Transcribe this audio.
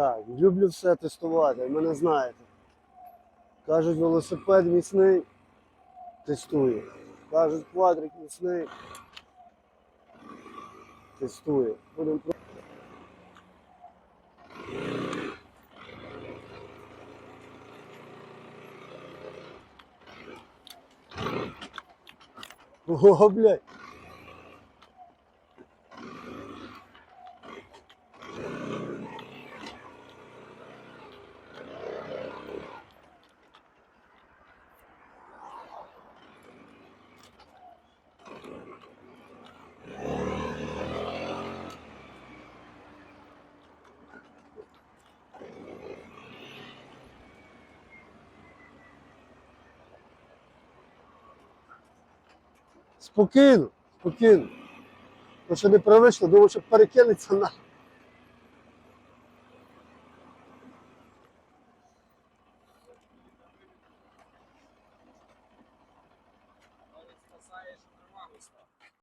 Так, люблю все тестувати, мене знаєте. Кажуть, велосипед міцний, тестую. Кажуть, квадрик міцний. Тестую. Будемо Ого, блядь. Спокійно, спокійно. То що не привично, думав, що перекинеться на. Але спасає, що.